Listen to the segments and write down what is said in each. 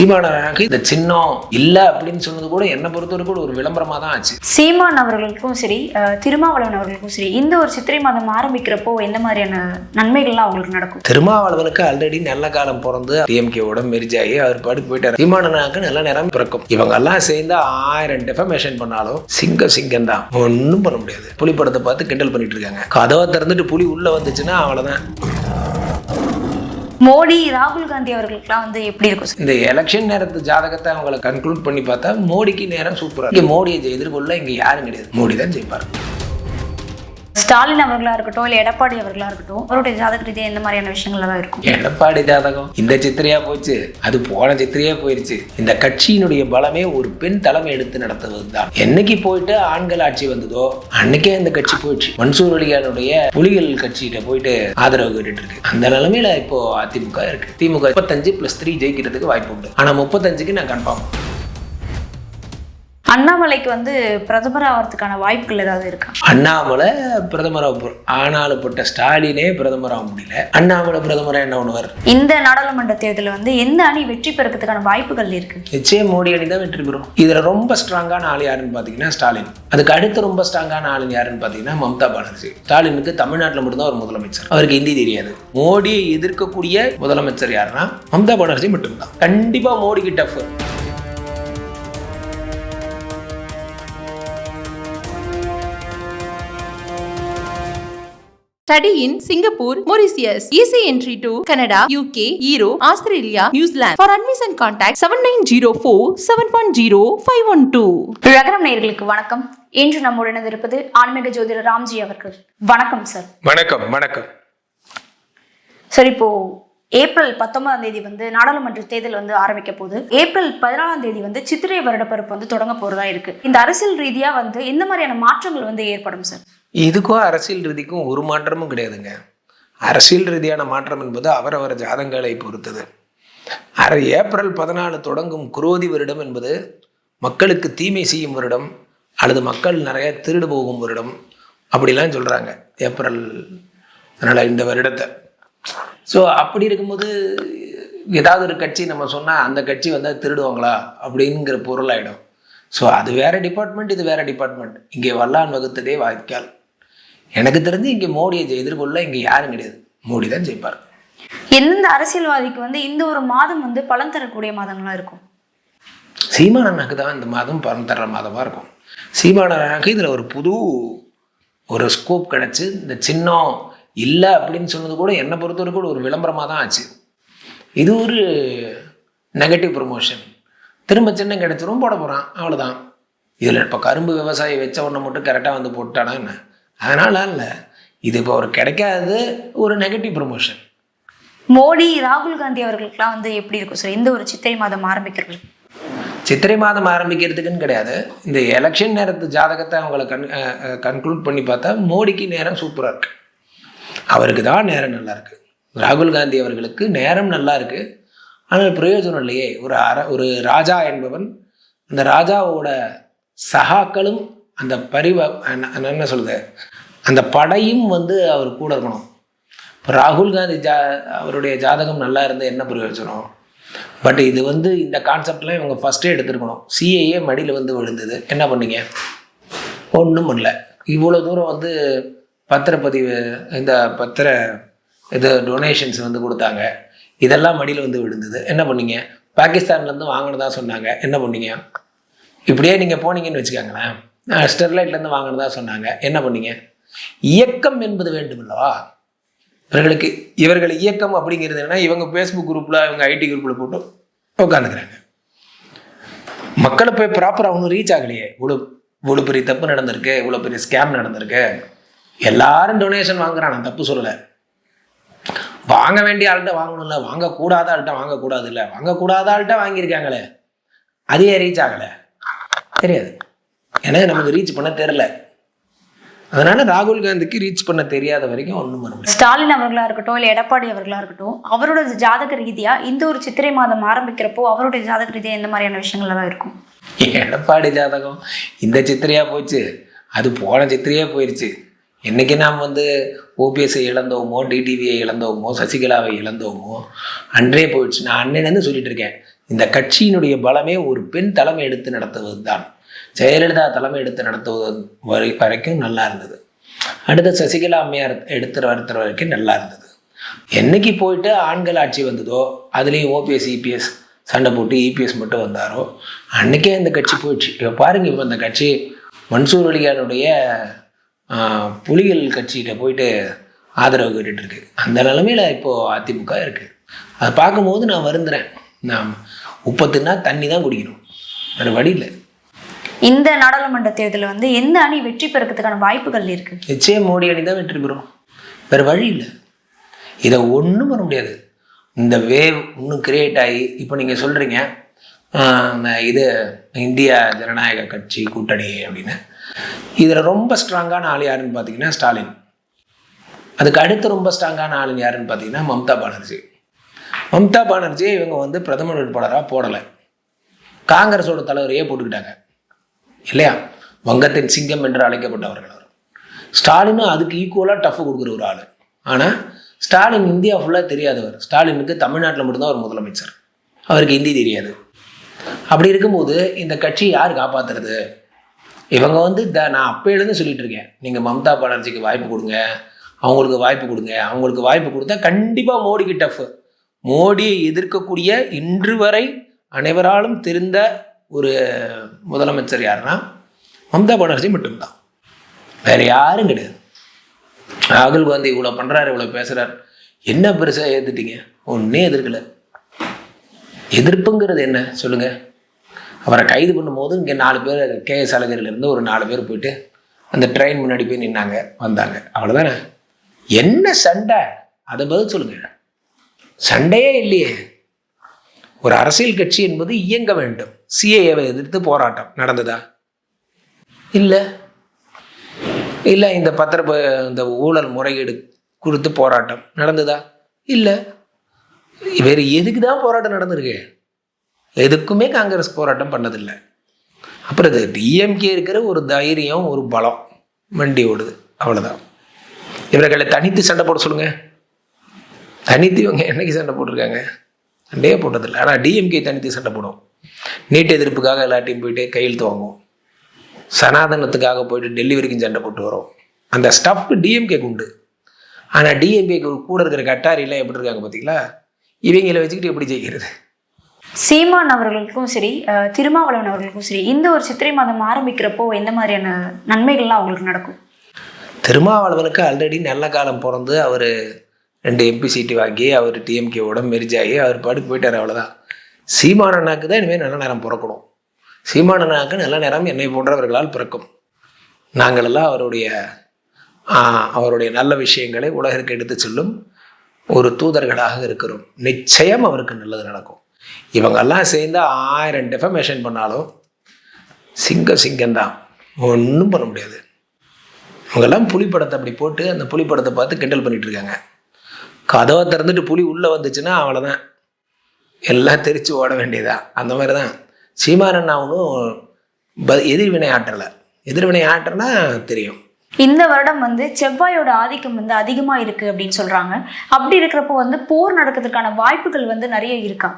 சீமானவனுக்கு இந்த சின்னம் இல்ல அப்படின்னு சொன்னது கூட என்னை பொறுத்தவரை கூட ஒரு விளம்பரமா தான் ஆச்சு. சீமான் அவர்களுக்கும் சரி திருமாவளவன் அவர்களுக்கும் சரி இந்த ஒரு சித்திரை மாதம் ஆரம்பிக்கிறப்போ எந்த மாதிரியான நன்மைகள்லாம் அவங்களுக்கு நடக்கும்? திருமாவளவனுக்கு ஆல்ரெடி நல்ல காலம் பிறந்து டிஎம்கேவோட மெரிஜாயி அவர் பாட்டுக்கு போயிட்டார். சீமானனுக்கு நல்ல நேரம் பிறக்கும். இவங்க எல்லாம் சேர்ந்து ஆயிரம் டெஃபமேஷன் பண்ணாலும் சிங்கம் சிங்கம் தான். ஒன்றும் பண்ண முடியாது. புலி படத்தை பார்த்து கிண்டல் பண்ணிட்டு இருக்காங்க. கதவை திறந்துட்டு புலி உள்ள வந்துச்சுன்னா அவ்வளவுதான். மோடி ராகுல் காந்தி அவர்களுக்குலாம் வந்து எப்படி இருக்கும் இந்த எலெக்ஷன் நேரத்து ஜாதகத்தை அவங்கள கன்க்ளூட் பண்ணி பார்த்தா மோடிக்கு நேரம் சூப்பரா இங்கே மோடியை எதிர்கொள்ள இங்க யாரும் கிடையாது. மோடி தான் ஜெயிப்பார். ஸ்டாலின் அவர்களா இருக்கட்டும் இல்ல எடப்பாடி அவர்களா இருக்கட்டும் அவருடைய ஜாதக ரீதியா எந்த மாதிரியான விஷயங்கள்லாம் இருக்கும்? எடப்பாடி ஜாதகம். இந்த சித்திரையா போச்சு. அது போன சித்திரையா போயிருச்சு. இந்த கட்சியினுடைய பலமே ஒரு பெண் தலைமை எடுத்து நடத்துவது தான் என்னைக்கு போயிட்டு ஆண்கள் ஆட்சி வந்ததோ அன்னைக்கே இந்த கட்சி போயிடுச்சு. மன்சூர் அலிகானுடைய புலிகள் கட்சிகிட்ட போயிட்டு ஆதரவு கேட்டுட்டு இருக்கு. அந்த நிலைமையில இப்போ அதிமுக இருக்கு. திமுக முப்பத்தஞ்சு பிளஸ் த்ரீ ஜெயிக்கிறதுக்கு வாய்ப்பு உண்டு. ஆனா முப்பத்தஞ்சுக்கு நான் கன்ஃபார்ம் அண்ணாமலைக்கு வந்து பிரதமர் ஆகிறதுக்கான வாய்ப்புகள் ஏதாவது இருக்கா? அண்ணாமலை பிரதமராக போ ஆனாலுப்பட்ட ஸ்டாலினே பிரதமராக முடியல. அண்ணாமலை பிரதமராக என்ன பண்ணுவார்? இந்த நாடாளுமன்ற தேர்தலில் வந்து எந்த அணி வெற்றி பெறதுக்கான வாய்ப்புகள் இருக்கு? நிச்சயம் மோடி அணி தான் வெற்றி பெறும். இதுல ரொம்ப ஸ்ட்ராங்கான ஆள் யாருன்னு பாத்தீங்கன்னா ஸ்டாலின். அதுக்கு அடுத்து ரொம்ப ஸ்ட்ராங்கான ஆள் யாருன்னு பாத்தீங்கன்னா மம்தா பானர்ஜி. ஸ்டாலினுக்கு தமிழ்நாட்டில் மட்டும்தான் ஒரு முதலமைச்சர். அவருக்கு ஹிந்தி தெரியாது. மோடியை எதிர்க்கக்கூடிய முதலமைச்சர் யாருன்னா மம்தா பானர்ஜி மட்டும்தான். கண்டிப்பா மோடிக்கு tough Study in Singapore, Mauritius. Easy entry to Canada, UK, Europe, Australia, New Zealand. For admission contact 7904 710 512. நகரம் நேயர்களுக்கு வணக்கம் இன்று நம்முடன் இணைந்திருப்பது ஆன்மீக ஜோதிடர் ராம்ஜி அவர்கள் வணக்கம் சார் வணக்கம் வணக்கம் சார் இப்போ ஏப்ரல் பத்தொன்பதாம் தேதி வந்து நாடாளுமன்ற தேர்தல் வந்து ஆரம்பிக்க போகுது ஏப்ரல் பதினாலாம் தேதி வந்து சித்திரை வருடப்பிறப்பு வந்து தொடங்க போறதா இருக்கு இந்த அரசியல் ரீதியா வந்து எந்த மாதிரியான மாற்றங்கள் வந்து ஏற்படும் சார் இதுக்கும் அரசியல் ரீதிக்கும் ஒரு மாற்றமும் கிடையாதுங்க. அரசியல் ரீதியான மாற்றம் என்பது அவரவர் ஜாதங்களை பொறுத்தது. அரை ஏப்ரல் பதினாலு தொடங்கும் குரோதி வருடம் என்பது மக்களுக்கு தீமை செய்யும் வருடம் அல்லது மக்கள் நிறைய திருடு போகும் வருடம் அப்படிலாம் சொல்கிறாங்க ஏப்ரல் அதனால் இந்த வருடத்தை. ஸோ அப்படி இருக்கும்போது ஏதாவது ஒரு கட்சி நம்ம சொன்னால் அந்த கட்சி வந்தால் திருடுவாங்களா? அப்படிங்கிற பொருளாயிடும். ஸோ அது வேறு டிபார்ட்மெண்ட் இது வேறு டிபார்ட்மெண்ட் இங்கே வல்லான் வகுத்ததே வாய்க்கால். எனக்கு தெரிஞ்சு இங்கே மோடியை எதிர்கொள்ள இங்கே யாரும் கிடையாது. மோடி தான் ஜெயிப்பார். எந்தெந்த அரசியல்வாதிக்கு வந்து இந்த ஒரு மாதம் வந்து பலன் தரக்கூடிய மாதங்களா இருக்கும்? சீமானனுக்கு தான் இந்த மாதம் பலன் தர்ற மாதமாக இருக்கும். சீமானனுக்கு இதில் ஒரு புது ஒரு ஸ்கோப் கிடச்சி இந்த சின்னம் இல்லை அப்படின்னு சொன்னது கூட என்னை பொறுத்தவரை கூட ஒரு விளம்பரமாக தான் ஆச்சு. இது ஒரு நெகட்டிவ் ப்ரொமோஷன் திரும்ப சின்னம் கிடைச்சிரும் போட போகிறான் அவ்வளோதான் இதில் இப்போ கரும்பு விவசாயி வச்ச ஒன்றை மட்டும் கரெக்டாக வந்து போட்டானா என்ன? அதனால இல்லை இது இப்போ ஒரு கிடைக்காதது ஒரு நெகட்டிவ் ப்ரொமோஷன் மோடி ராகுல் காந்தி அவர்களுக்குலாம் வந்து எப்படி இருக்கும்? சார் இந்த ஒரு சித்திரை மாதம் ஆரம்பிக்கிறது. சித்திரை மாதம் ஆரம்பிக்கிறதுக்குன்னு கிடையாது. இந்த எலெக்ஷன் நேரத்து ஜாதகத்தை அவங்கள கன் கன்க்ளூட் பண்ணி பார்த்தா மோடிக்கு நேரம் சூப்பராக இருக்கு. அவருக்கு தான் நேரம் நல்லா இருக்கு. ராகுல் காந்தி அவர்களுக்கு நேரம் நல்லா இருக்கு. ஆனால் பிரயோஜனம் இல்லையே. ஒரு அர ஒரு ராஜா என்பவன் அந்த ராஜாவோட சகாக்களும் அந்த பரிவ என்ன சொல்லுது அந்த படையும் வந்து அவர் கூட இருக்கணும். இப்போ ராகுல் காந்தி ஜா அவருடைய ஜாதகம் நல்லா இருந்தால் என்ன பிரயோஜனம்? பட் இது வந்து இந்த கான்செப்ட்லாம் இவங்க ஃபஸ்ட்டே எடுத்துருக்கணும். சிஏஏ மடியில் வந்து விழுந்தது. என்ன பண்ணீங்க? ஒன்றும் பண்ணல. இவ்வளோ தூரம் வந்து பத்திரப்பதிவு இந்த பத்திர இது டொனேஷன்ஸ் வந்து கொடுத்தாங்க. இதெல்லாம் மடியில் வந்து விழுந்தது. என்ன பண்ணீங்க? பாகிஸ்தான்லேருந்து வாங்கினதா சொன்னாங்க. என்ன பண்ணீங்க? இப்படியே நீங்கள் போனீங்கன்னு வச்சுக்கோங்களேன். ஸ்டெர்லைட்லேருந்து வாங்கினதா சொன்னாங்க. என்ன பண்ணீங்க? இயக்கம் என்பது வேண்டுமல்லவா? இவர்களுக்கு இவர்கள் இயக்கம் அப்படிங்கிறது என்னன்னா இவங்க ஃபேஸ்புக் குரூப்பில் இவங்க ஐடி குரூப்பில் போட்டு உட்காந்துக்கிறாங்க மக்களை போய் ப்ராப்பராக ஒன்றும் ரீச் ஆகலையே. இவ்வளோ இவ்வளோ பெரிய தப்பு நடந்திருக்கு இவ்வளோ பெரிய ஸ்கேம் நடந்திருக்கு. எல்லாரும் டொனேஷன் வாங்குறான் நான் தப்பு சொல்லலை. வாங்க வேண்டிய ஆள்கிட்ட வாங்கணும்ல வாங்கக்கூடாத ஆள்கிட்ட வாங்கக்கூடாது இல்லை வாங்கக்கூடாத ஆள்கிட்ட வாங்கியிருக்காங்களே. அதே ரீச் ஆகலை. தெரியாது. ஏன்னா நமக்கு ரீச் பண்ண தெரில. அதனால ராகுல் காந்திக்கு ரீச் பண்ண தெரியாத வரைக்கும் ஒன்றும் முடியாது. ஸ்டாலின் அவர்களா இருக்கட்டும் இல்லை எடப்பாடி அவர்களா இருக்கட்டும் அவரோட ஜாதக ரீதியா இந்த ஒரு சித்திரை மாதம் ஆரம்பிக்கிறப்போ அவருடைய ஜாதக ரீதியா எந்த மாதிரியான விஷயங்கள்லாம் இருக்கும்? எடப்பாடி ஜாதகம் இந்த சித்திரையா போச்சு அது போன சித்திரையே போயிடுச்சு என்னைக்கு நாம் வந்து ஓபிஎஸ்ஐ இழந்தோமோ டிடிவியை இழந்தோமோ சசிகலாவை இழந்தோமோ அன்றே போயிடுச்சு. நான் அன்னையிலேருந்து சொல்லிட்டு இருக்கேன். இந்த கட்சியினுடைய பலமே ஒரு பெண் தலைமை எடுத்து நடத்துவது தான் ஜெயலலிதா தலைமை எடுத்து நடத்துவது வரை வரைக்கும் நல்லா இருந்தது. அடுத்து சசிகலா அம்மையார் எடுத்து நடத்துற வரைக்கும் நல்லா இருந்தது. என்னைக்கு போயிட்டு ஆண்கள் ஆட்சி வந்ததோ அதுலேயும் ஓபிஎஸ் இபிஎஸ் சண்டை போட்டு இபிஎஸ் மட்டும் வந்தாரோ அன்னைக்கே இந்த கட்சி போயிடுச்சு. இப்போ பாருங்க இப்போ இந்த கட்சி மன்சூர் அலிகானுடைய புலிகள் கட்சிகிட்ட போயிட்டு ஆதரவு கேட்டுட்டு இருக்கு. அந்த நிலமையில இப்போது அதிமுக இருக்குது அதை பார்க்கும்போது நான் வருந்துறேன். நான் உப்பத்துனா தண்ணி தான் குடிக்கணும். வேறு வழி இல்லை. இந்த நாடாளுமன்ற தேர்தலில் வந்து எந்த அணி வெற்றி பெறக்கிறதுக்கான வாய்ப்புகள் இருக்கு? நிச்சயம் மோடி அணி தான் வெற்றி பெறும். வேறு வழி இல்லை. இதை ஒன்றும் பண்ண முடியாது. இந்த வேவ் இன்னும் கிரியேட் ஆகி இப்போ நீங்கள் சொல்கிறீங்க இது இந்தியா ஜனநாயக கட்சி கூட்டணி அப்படின்னு. இதில் ரொம்ப ஸ்ட்ராங்கான ஆள் யாருன்னு பார்த்தீங்கன்னா ஸ்டாலின். அதுக்கு அடுத்து ரொம்ப ஸ்ட்ராங்கான ஆள் யாருன்னு பார்த்தீங்கன்னா மம்தா பானர்ஜி. மம்தா பானர்ஜி இவங்க வந்து பிரதமர் வேட்பாளராக போடலை. காங்கிரஸோட தலைவரையே போட்டுக்கிட்டாங்க. இல்லையா? வங்கத்தின் சிங்கம் என்று அழைக்கப்பட்டவர்கள் அவர். ஸ்டாலினும் அதுக்கு ஈக்குவலாக டஃப் கொடுக்குற ஒரு ஆள். ஆனால் ஸ்டாலின் இந்தியா ஃபுல்லாக தெரியாதவர். ஸ்டாலினுக்கு தமிழ்நாட்டில் மட்டும்தான் ஒரு முதலமைச்சர். அவருக்கு ஹிந்தி தெரியாது. அப்படி இருக்கும்போது இந்த கட்சி யார் காப்பாத்துறது? இவங்க வந்து த நான் அப்போயிலேருந்து சொல்லிட்டு இருக்கேன். நீங்கள் மம்தா பானர்ஜிக்கு வாய்ப்பு கொடுங்க. அவங்களுக்கு வாய்ப்பு கொடுங்க. அவங்களுக்கு வாய்ப்பு கொடுத்தா கண்டிப்பாக மோடிக்கு டஃப் மோடியை எதிர்க்கக்கூடிய இன்று வரை அனைவராலும் தெரிந்த ஒரு முதலமைச்சர் யாருன்னா மம்தா பானர்ஜி மட்டும்தான். வேற யாரும் கிடையாது. ராகுல் காந்தி இவ்வளோ பண்ணுறாரு இவ்வளோ பேசுகிறார் என்ன பெருசாக ஏற்றுட்டீங்க ஒன்றே எதிர்க்கலை. எதிர்ப்புங்கிறது என்ன? சொல்லுங்கள் அவரை கைது பண்ணும்போது இங்கே நாலு பேர் கேஎஸ் அழகர்லேருந்து ஒரு நாலு பேர் போயிட்டு அந்த ட்ரெயின் முன்னாடி போய் நின்னாங்க வந்தாங்க. அவ்வளோதானே என்ன சண்டை? அதை பதில் சொல்லுங்கள் சண்டையே இல்லையே. ஒரு அரசியல் கட்சி என்பது இயங்க வேண்டும். சிஏஏவை எதிர்த்து போராட்டம் நடந்ததா? இல்லை. இல்லை இந்த பத்திர ப- இந்த ஊழல் முறைகேடு குறித்து போராட்டம் நடந்ததா? இல்லை. வேறு எதுக்கு தான் போராட்டம் நடந்திருக்கு? எதுக்குமே காங்கிரஸ் போராட்டம் பண்ணதில்லை. அப்புறம் இது டிஎம்கே இருக்கிற ஒரு தைரியம் ஒரு பலம் வண்டி ஓடுது. அவ்வளோதான் இவர்களை தனித்து சண்டை போட சொல்லுங்க. தனித்து இவங்க என்னைக்கு சண்டை போட்டிருக்காங்க? சண்டையே போட்டதில்லை. ஆனால் டிஎம்கே தனித்து சண்டை போடும் நீட் எதிர்ப்புக்காக எல்லாத்தையும் போயிட்டு கையெழுத்து வாங்குவோம். சனாதனத்துக்காக போயிட்டு டெல்லி வரைக்கும் சண்டை போட்டு வரோம். அந்த ஸ்டஃப் டிஎம்கேக்கு உண்டு. ஆனால் டிஎம்கேக்கு கூட இருக்கிற கட்டாரிலாம் எப்படி இருக்காங்க பார்த்தீங்களா? இவங்களை வச்சுக்கிட்டு எப்படி ஜெயிக்கிறது? சீமான் அவர்களுக்கும் சரி திருமாவளவன் அவர்களுக்கும் சரி இந்த ஒரு சித்திரை மாதம் ஆரம்பிக்கிறப்போ எந்த மாதிரியான நன்மைகள்லாம் அவங்களுக்கு நடக்கும்? திருமாவளவனுக்கு ஆல்ரெடி நல்ல காலம் பிறந்து அவர் ரெண்டு எம்பி சீட்டு வாங்கி அவர் டிஎம்கேவோட மெரிஜ் ஆகி அவர் பாட்டுக்கு போயிட்டார் அவ்வளோதான் சீமானண்ணாக்கு தான் இனிமேல் நல்ல நேரம் பிறக்கணும். சீமானண்ணாக்கு நல்ல நேரம் என்னை போன்றவர்களால் பிறக்கும். நாங்களெல்லாம் அவருடைய அவருடைய நல்ல விஷயங்களை உலகிற்கு எடுத்து செல்லும் ஒரு தூதர்களாக இருக்கிறோம். நிச்சயம் அவருக்கு நல்லது நடக்கும். இவங்கெல்லாம் சேர்ந்து ஆயிரம் டெஃபமேஷன் பண்ணாலும் சிங்கம் சிங்கம்தான். ஒன்றும் பண்ண முடியாது. இவங்கெல்லாம் புலிப்படத்தை அப்படி போட்டு அந்த புலிப்படத்தை பார்த்து கிண்டல் பண்ணிட்டு இருக்காங்க. கதவை திறந்துட்டு புலி உள்ளே வந்துச்சுன்னா அவ்வளோதான் எல்லாம் தெரிச்சு ஓட வேண்டியதா? அந்த மாதிரி தான் சீமானண்ணாவனும் ப எதிர்வினை ஆற்றலை. எதிர்வினை ஆற்றனா தெரியும். இந்த வருடம் வந்து செவ்வாயோட ஆதிக்கம் வந்து அதிகமா இருக்கு அப்படின்னு சொல்றாங்க. அப்படி இருக்கிறப்போ வந்து போர் நடக்கிறதுக்கான வாய்ப்புகள் வந்து நிறைய இருக்கா?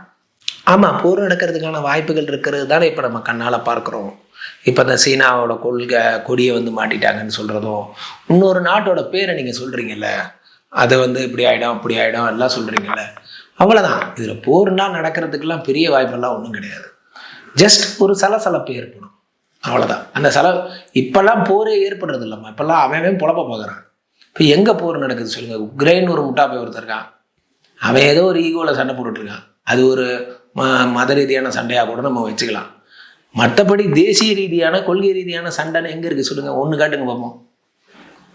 ஆமாம் போர் நடக்கிறதுக்கான வாய்ப்புகள் இருக்கிறது தானே இப்போ நம்ம கண்ணால் பார்க்குறோம். இப்போ இந்த சீனாவோட கொள்கை கொடியை வந்து மாட்டிட்டாங்கன்னு சொல்கிறதும் இன்னொரு நாட்டோட பேரை நீங்கள் சொல்கிறீங்கல்ல அது வந்து இப்படி ஆகிடும் அப்படி ஆகிடும் எல்லாம் சொல்கிறீங்கல்ல அவ்வளோதான் இதில் போர்னால் நடக்கிறதுக்கெல்லாம் பெரிய வாய்ப்பெல்லாம் ஒன்றும் கிடையாது. ஜஸ்ட் ஒரு சலசலப்பு ஏற்படும். அவ்வளோதான் அந்த சல இப்போல்லாம் போரே ஏற்படுறது இல்லைம்மா இப்போல்லாம் அவன் அவன் பார்க்குறான். இப்போ எங்கே போர் நடக்குது சொல்லுங்கள் உக்ரைன் ஒரு முட்டா போய் ஒருத்தருக்கான் அவன் ஏதோ ஒரு ஈகோவில் சண்டை போட்டுட்ருக்கான். அது ஒரு ம மத ரீதியான சண்டையாக கூட நம்ம வச்சுக்கலாம். மற்றபடி தேசிய ரீதியான கொள்கை ரீதியான சண்டைன்னு எங்கே இருக்குது சொல்லுங்கள் ஒன்று காட்டுங்க பார்ப்போம்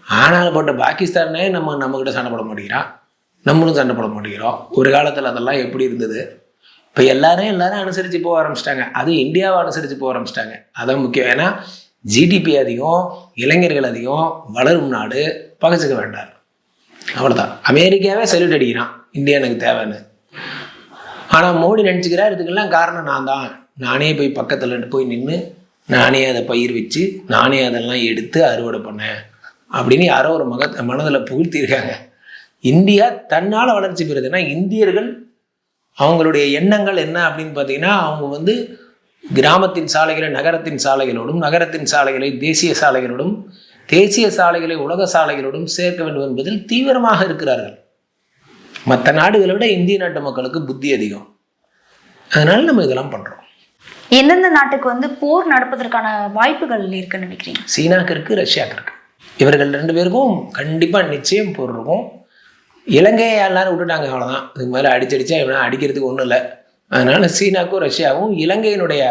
ஆனால் போட்ட பாகிஸ்தானே நம்ம நம்மக்கிட்ட சண்டை போட மாட்டேங்கிறான் நம்மளும் சண்டை போட மாட்டேங்கிறோம். ஒரு காலத்தில் அதெல்லாம் எப்படி இருந்தது? இப்போ எல்லாரும் எல்லாரும் அனுசரித்து போக ஆரம்பிச்சிட்டாங்க. அதுவும் இந்தியாவை அனுசரித்து போக ஆரம்பிச்சிட்டாங்க. அதான் முக்கியம். ஏன்னா ஜிடிபி அதிகம் இளைஞர்கள் அதிகம் வளரும் நாடு பகச்சுக்க வேண்டாம். அவ்வளோதான் அமெரிக்காவே சல்யூட் அடிக்கிறான். இந்தியா எனக்கு தேவைன்னு. ஆனால் மோடி நினச்சிக்கிறார் இதுக்கெல்லாம் காரணம் நான் தான். நானே போய் பக்கத்தில் போய் நின்று நானே அதை பயிர் வச்சு நானே அதெல்லாம் எடுத்து அறுவடை பண்ணேன். அப்படின்னு யாரோ ஒரு மக மனதில் புகுத்தியிருக்காங்க இந்தியா தன்னால் வளர்ச்சி பெறுதுன்னா இந்தியர்கள் அவங்களுடைய எண்ணங்கள் என்ன அப்படின்னு பார்த்தீங்கன்னா அவங்க வந்து கிராமத்தின் சாலைகளை நகரத்தின் சாலைகளோடும் நகரத்தின் சாலைகளை தேசிய சாலைகளோடும் தேசிய சாலைகளை உலக சாலைகளோடும் சேர்க்க வேண்டும் என்பதில் தீவிரமாக இருக்கிறார்கள். மற்ற நாடுகளை விட இந்திய நாட்டு மக்களுக்கு புத்தி அதிகம். அதனால நம்ம இதெல்லாம் பண்ணுறோம் எந்தெந்த நாட்டுக்கு வந்து போர் நடப்பதற்கான வாய்ப்புகள் இருக்குன்னு நினைக்கிறீங்க? சீனாக்கு இருக்குது ரஷ்யாவுக்கு இருக்குது இவர்கள் ரெண்டு பேருக்கும் கண்டிப்பாக நிச்சயம் போர் இருக்கும் இலங்கையை எல்லாரும் விட்டுட்டாங்க அவ்வளோதான் இதுக்கு மேலே அடிச்சடிச்சா இவனா அடிக்கிறதுக்கு ஒன்றும் இல்லை. அதனால் சீனாக்கும் ரஷ்யாவும் இலங்கையினுடைய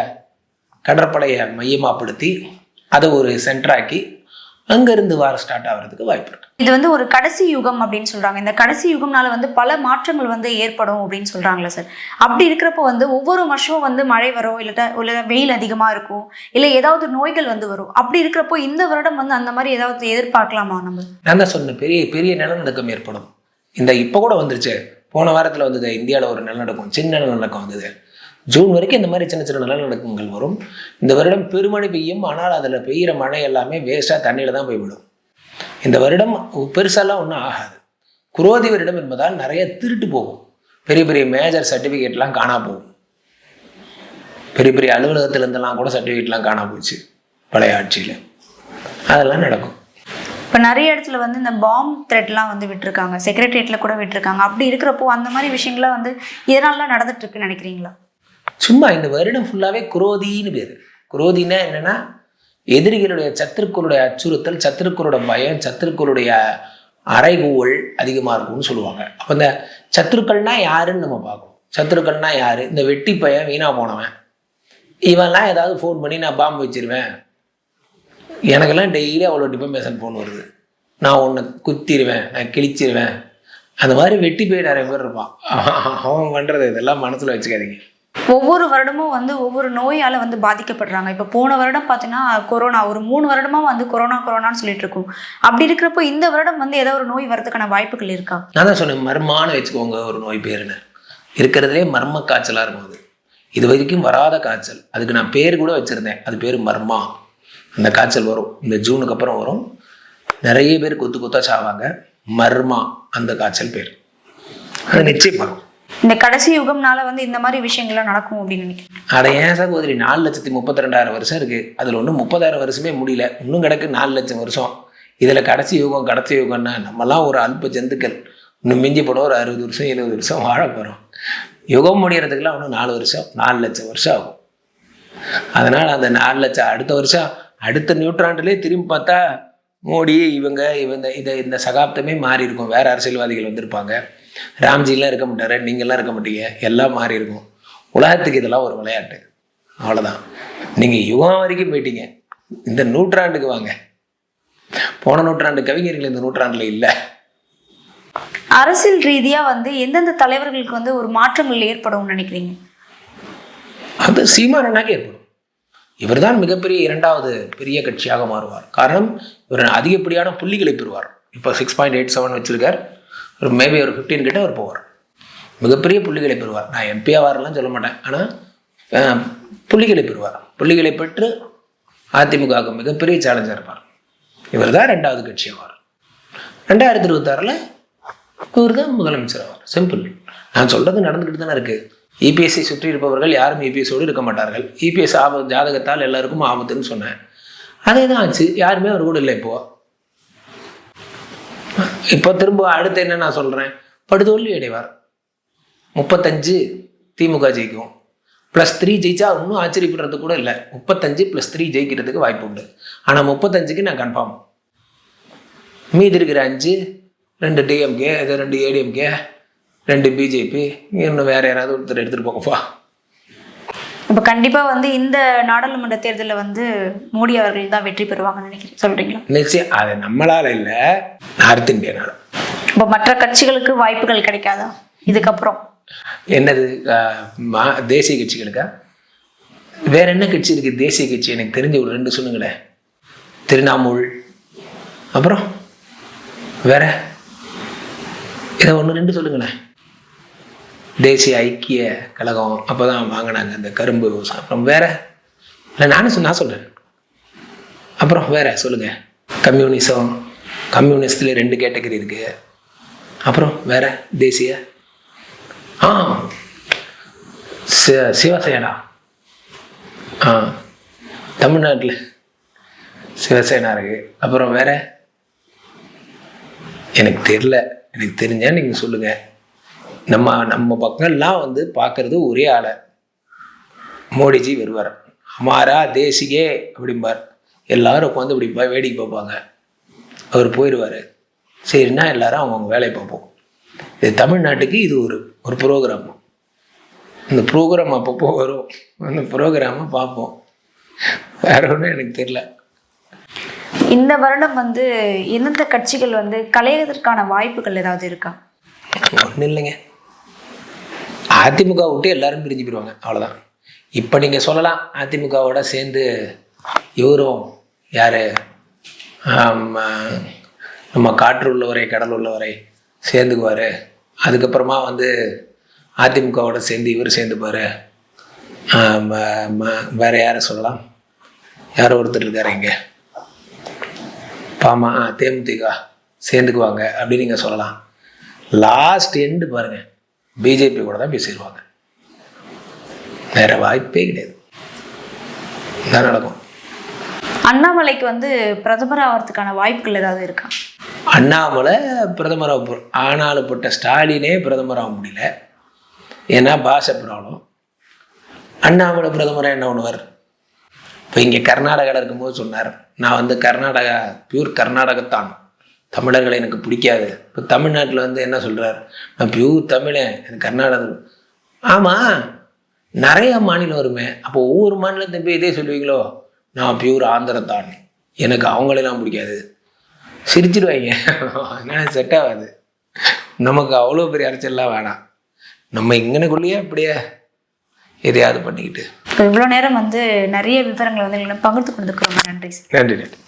கடற்படையை மையமாப்படுத்தி அதை ஒரு சென்டராக்கி அங்கேருந்து வார ஸ்டார்ட் ஆகிறதுக்கு வாய்ப்பு இருக்குது இது வந்து ஒரு கடைசி யுகம் அப்படின்னு சொல்றாங்க. இந்த கடைசி யுகம்னால வந்து பல மாற்றங்கள் வந்து ஏற்படும் அப்படின்னு சொல்றாங்களே சார்? அப்படி இருக்கிறப்போ வந்து ஒவ்வொரு வருஷமும் வந்து மழை வரும் இல்லாட்டா இல்லை வெயில் அதிகமா இருக்கும் இல்லை ஏதாவது நோய்கள் வந்து வரும். அப்படி இருக்கிறப்போ இந்த வருடம் வந்து அந்த மாதிரி ஏதாவது எதிர்பார்க்கலாமா நம்ம? நான் தான் சொன்னேன் பெரிய பெரிய நிலநடுக்கம் ஏற்படும். இந்த இப்போ கூட வந்துருச்சு. போன வாரத்தில் வந்தது இந்தியாவில் ஒரு நிலநடுக்கம் சின்ன நிலநடுக்கம் வந்தது. ஜூன் வரைக்கும் இந்த மாதிரி சின்ன சின்ன நிலநடுக்கங்கள் வரும். இந்த வருடம் பெருமழை பெய்யும். ஆனால் அதில் பெய்கிற மழை எல்லாமே வேஸ்ட்டாக தண்ணியில் தான் போய் விடும் இந்த வருடம் பெருசாலாம் ஒன்றும் ஆகாது. குரோதி வருடம் என்பதால் நிறைய திருட்டு போகும். பெரிய பெரிய மேஜர் சர்டிஃபிகேட்லாம் காணா போகும். பெரிய பெரிய அலுவலகத்துல கூட சர்டிஃபிகேட்லாம் காணா போச்சு. பழைய ஆட்சியில். அதெல்லாம் நடக்கும். இப்போ நிறைய இடத்துல வந்து இந்த பாம் த்ரெட்லாம் வந்து விட்டுருக்காங்க. செக்ரட்டரியேட்டில் கூட விட்டுருக்காங்க. அப்படி இருக்கிறப்போ அந்த மாதிரி விஷயங்கள்லாம் வந்து இதனாலலாம் நடந்துட்டுருக்குன்னு நினைக்கிறீங்களா? சும்மா இந்த வருடம் ஃபுல்லாகவே குரோதின்னு பேர். குரோதினா என்னன்னா எதிரிகளுடைய சத்துருக்களுடைய அச்சுறுத்தல் சத்துருக்களோட பயம் சத்துருக்களுடைய அறைகூவல் அதிகமாக இருக்கும்னு சொல்லுவாங்க. அப்போ இந்த சத்துருக்கள்னா யாருன்னு நம்ம பார்க்கணும். சத்துருக்கள்னா யாரு? இந்த வெட்டி பையன் வீணாக போனவன். இவன்லாம் ஏதாவது ஃபோன் பண்ணி நான் பாம்பு வச்சிருவேன். எனக்கெல்லாம் டெய்லி அவ்வளோ டிஃபமேஷன் ஃபோன் வருது. நான் உன்னை குத்திடுவேன் நான் கிழிச்சிருவேன். அந்த மாதிரி வெட்டி போய் நிறைய பேர் இருப்பான். அவன் பண்ணுறது இதெல்லாம் மனசில் வச்சுக்காதீங்க. ஒவ்வொரு வருடமும் வந்து ஒவ்வொரு நோயால் வந்து பாதிக்கப்படுறாங்க. இப்போ போன வருடம் பார்த்தீங்கன்னா கொரோனா ஒரு மூணு வருடமா வந்து கொரோனா கொரோனான்னு சொல்லிட்டு இருக்கோம். அப்படி இருக்கிறப்போ இந்த வருடம் வந்து ஏதோ ஒரு நோய் வரதுக்கான வாய்ப்புகள் இருக்கா? நான் தான் சொன்னேன் மர்மான்னு வச்சுக்கோங்க ஒரு நோய் பேருன்னு. இருக்கிறதுலே மர்ம காய்ச்சலாக இருக்கும் அது. இது வரைக்கும் வராத காய்ச்சல். அதுக்கு நான் பேர் கூட வச்சுருந்தேன். அது பேர் மர்மா. அந்த காய்ச்சல் வரும். இந்த ஜூனுக்கு அப்புறம் வரும். நிறைய பேர் கொத்து கொத்தா சாவாங்க. மர்மா அந்த காய்ச்சல் பேர். அது நிச்சயம். வரும் இந்த கடைசி யுகம்னால வந்து இந்த மாதிரி விஷயங்கள்லாம் நடக்கும் அப்படின்னு நினைக்கிறேன். அட ஏன் சகோதரி நாலு லட்சத்தி முப்பத்தி ரெண்டாயிரம் வருஷம் இருக்குது அதில் ஒன்றும் முப்பதாயிரம் வருஷமே முடியல. இன்னும் கிடக்கு நாலு லட்சம் வருஷம். இதில் கடைசி யுகம் கடைசி யுகம்னா நம்மலாம் ஒரு அல்ப ஜந்துக்கள். இன்னும் மிஞ்சி போட ஒரு அறுபது வருஷம் எழுபது வருஷம் வாழ போகிறோம் யுகம் முடியறதுக்குலாம் இன்னும் நாலு வருஷம் நாலு லட்சம் வருஷம் ஆகும். அதனால் அந்த நாலு லட்சம் அடுத்த வருஷம் அடுத்த நியூட்ராண்டிலே திரும்பி பார்த்தா மோடி இவங்க இவங்க இதை இந்த சகாப்தமே மாறி இருக்கும் வேற அரசியல்வாதிகள் வந்திருப்பாங்க. ராம்ஜிலாம் இருக்க மாட்டாரு நீங்கள்லாம் இருக்க மாட்டீங்க எல்லாம் மாறி இருக்கும். உலகத்துக்கு இதெல்லாம் ஒரு விளையாட்டு. அவ்வளோதான் நீங்கள் யுகம் வரைக்கும் போயிட்டீங்க. இந்த நூற்றாண்டுக்கு வாங்க. போன நூற்றாண்டு கவிஞர்கள் இந்த நூற்றாண்டில் இல்லை. அரசியல் ரீதியா வந்து எந்தெந்த தலைவர்களுக்கு வந்து ஒரு மாற்றங்கள் ஏற்படும்னு நினைக்கிறீங்க? அது சீமானனாக ஏற்படும். இவர்தான் மிகப்பெரிய இரண்டாவது பெரிய கட்சியாக மாறுவார். காரணம் இவர் அதிகப்படியான புள்ளிகளை பெறுவார். இப்போ சிக்ஸ் பாயிண்ட் எயிட் செவன் வச்சிருக்கார். ஒரு மேபி ஒரு ஃபிஃப்டீன் கிட்ட அவர் போவார். மிகப்பெரிய புள்ளிகளை பெறுவார். நான் எம்பியாக வரலாம் சொல்ல மாட்டேன். ஆனால் புள்ளிகளை பெறுவார். புள்ளிகளை பெற்று அதிமுகவுக்கு மிகப்பெரிய சேலஞ்சாக இருப்பார். இவர் தான் ரெண்டாவது கட்சி ஆவார். ரெண்டாயிரத்தி இருபத்தாறில் இவர் தான் முதலமைச்சர் ஆவார். சிம்பிள் நான் சொல்கிறது நடந்துக்கிட்டு தானே இருக்குது இபிஎஸ்சி சுற்றி இருப்பவர்கள் யாரும் இபிஎஸோடு இருக்க மாட்டார்கள். இபிஎஸ் ஆபத்து ஜாதகத்தால் எல்லாருக்கும் ஆபத்துன்னு சொன்னேன். அதே தான் ஆச்சு. யாருமே அவர் கூட இல்லை இப்போது இப்போ திரும்ப அடுத்து என்ன நான் சொல்கிறேன் படுதோல்வி அடைவார். முப்பத்தஞ்சு திமுக ஜெயிக்கும். ப்ளஸ் த்ரீ ஜெயிச்சா இன்னும் ஆச்சரியப்படுறது கூட இல்லை. முப்பத்தஞ்சு ப்ளஸ் த்ரீ ஜெயிக்கிறதுக்கு வாய்ப்பு உண்டு. ஆனால் முப்பத்தஞ்சுக்கு நான் கன்ஃபார்ம் மீதி இருக்கிற அஞ்சு ரெண்டு டிஎம்கே இது ரெண்டு ஏடிஎம்கே ரெண்டு பிஜேபி இன்னும் வேறு யாராவது ஒருத்தர் எடுத்துகிட்டு போங்கப்பா. இப்போ கண்டிப்பா வந்து இந்த நாடாளுமன்ற தேர்தலில் வந்து மோடி அவர்கள் தான் வெற்றி பெறுவாங்கன்னு நினைக்கிறேன். சொல்றீங்களா? நிச்சயம். அது நம்மளால இல்லை நார்த் இந்தியனால. இப்போ மற்ற கட்சிகளுக்கு வாய்ப்புகள் கிடைக்காதா? இதுக்கப்புறம். என்னது தேசிய கட்சிகளுக்கா? வேற என்ன கட்சி இருக்கு? தேசிய கட்சி எனக்கு தெரிஞ்ச ஒரு ரெண்டு சொல்லுங்களேன். திரிணாமுல். அப்புறம்? வேற? இதை ஒன்று ரெண்டு சொல்லுங்களேன். தேசிய ஐக்கிய கழகம் அப்போ தான் வாங்கினாங்க அந்த கரும்பு விவசாயம். அப்புறம் வேற? இல்லை நானும் சொன்ன நான் சொல்கிறேன் அப்புறம் வேற சொல்லுங்கள் கம்யூனிசம் கம்யூனிஸ்டில் ரெண்டு கேட்டகரி இருக்குது அப்புறம் வேற தேசிய? ஆ சி சிவசேனா. ஆ தமிழ்நாட்டில் சிவசேனா இருக்குது அப்புறம் வேற? எனக்கு தெரில எனக்கு தெரிஞ்சால் நீங்கள் சொல்லுங்கள் நம்ம நம்ம பக்கம்லாம் வந்து பார்க்குறது ஒரே ஆளை. மோடிஜி வருவார். அமாரா தேசிகே அப்படிம்பார். எல்லாரும் உட்காந்து இப்படி வேடிக்கை பார்ப்பாங்க. அவர் போயிடுவார் சரின்னா எல்லாரும் அவங்க வேலையை பார்ப்போம். இது தமிழ்நாட்டுக்கு இது ஒரு ஒரு ப்ரோக்ராம் இந்த ப்ரோக்ராம் அப்பப்போ வரும். அந்த ப்ரோக்ராமை பார்ப்போம். வேற ஒன்றும் எனக்கு தெரியல. இந்த வருடம் வந்து எந்தெந்த கட்சிகள் வந்து கலையதற்கான வாய்ப்புகள் ஏதாவது இருக்கா? ஒன்றும் இல்லைங்க. அதிமுக விட்டு எல்லாரும் பிரிஞ்சு போயிடுவாங்க. அவ்வளோதான் இப்போ நீங்கள் சொல்லலாம் அதிமுகவோட சேர்ந்து இவரும் யார்? நம்ம காற்று உள்ளவரை கடல் உள்ளவரை சேர்ந்துக்குவார். அதுக்கப்புறமா வந்து அதிமுகவோட சேர்ந்து இவர் சேர்ந்துப்பார். வேறு யாரை சொல்லலாம்? யாரோ ஒருத்தர் இருக்காரு இங்கே. பாமா ஆ, தேமுதிக சேர்ந்துக்குவாங்க அப்படின்னு நீங்கள் சொல்லலாம். லாஸ்ட் எண்டு பாருங்கள் பிஜேபி கூட தான் போய் சேருவாங்க. வேற வாய்ப்பே கிடையாது. இதான் நடக்கும்? அண்ணாமலைக்கு வந்து பிரதமர் ஆகிறதுக்கான வாய்ப்புகள் ஏதாவது இருக்கா? அண்ணாமலை பிரதமராக போ ஆனாலும் பட்ட ஸ்டாலினே பிரதமராக முடியல. ஏன்னா பாஷை ப்ராப்ளம். அண்ணாமலை பிரதமராக என்ன பண்ணுவார்? இப்போ இங்கே கர்நாடகாவில் இருக்கும்போது சொன்னார் நான் வந்து கர்நாடகா பியூர் கர்நாடகத்தான். தமிழர்களை எனக்கு பிடிக்காது. இப்போ தமிழ்நாட்டில் வந்து என்ன சொல்கிறார் நான் பியூர் தமிழன் எனக்கு கர்நாடகம். ஆமாம் நிறைய மாநிலம் வருமே. அப்போ ஒவ்வொரு மாநிலத்தை போய் இதே சொல்லுவீங்களோ? நான் பியூர் ஆந்திரத்தான். எனக்கு அவங்களெல்லாம் பிடிக்காது. சிரிச்சிடுவாங்க என்ன செட் ஆகாது. நமக்கு அவ்வளோ பெரிய அரைச்சல்லாம் வேணாம். நம்ம இங்கனக்குள்ளேயே அப்படியே எதையாவது பண்ணிக்கிட்டு. இப்போ இவ்வளோ நேரம் வந்து நிறைய விவரங்களை வந்து பகிர்ந்து கொண்டதுக்கு ரொம்ப நன்றி நன்றி நன்றி.